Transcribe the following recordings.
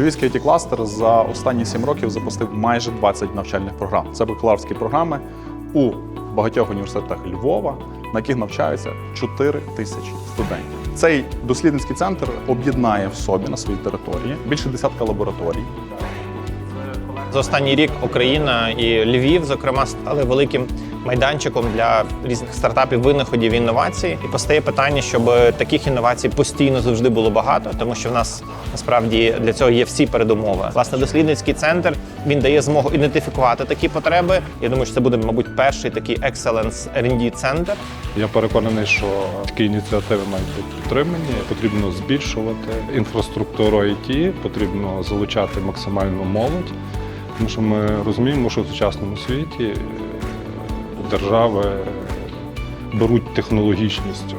Львівський it кластер за останні 7 років запустив майже 20 навчальних програм. Це бакалаврські програми у багатьох університетах Львова, на яких навчаються 4 тисячі студентів. Цей дослідницький центр об'єднає в собі на своїй території більше десятка лабораторій. За останній рік Україна і Львів, зокрема, стали великим майданчиком для різних стартапів, винаходів інновацій. І постає питання, щоб таких інновацій постійно завжди було багато, тому що в нас насправді для цього є всі передумови. Власне, дослідницький центр він дає змогу ідентифікувати такі потреби. Я думаю, що це буде, мабуть, перший такий Excellence R&D центр. Я переконаний, що такі ініціативи мають бути підтримані. Потрібно збільшувати інфраструктуру IT, потрібно залучати максимальну молодь, тому що ми розуміємо, що в сучасному світі е, держави беруть технологічністю.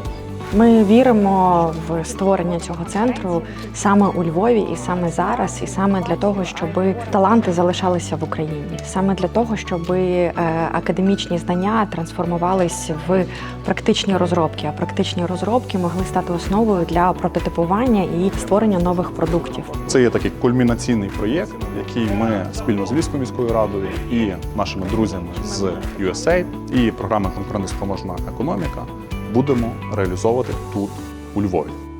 Ми віримо в створення цього центру саме у Львові і саме зараз, і саме для того, щоб таланти залишалися в Україні, саме для того, щоб е, академічні знання трансформувались в практичні розробки. А практичні розробки могли стати основою для прототипування і створення нових продуктів. Це є такий кульмінаційний проєкт, який ми спільно з Львівською міською радою і нашими друзями з USAID і програми конкурентоспроможна економіка будемо реалізовувати тут у Львові.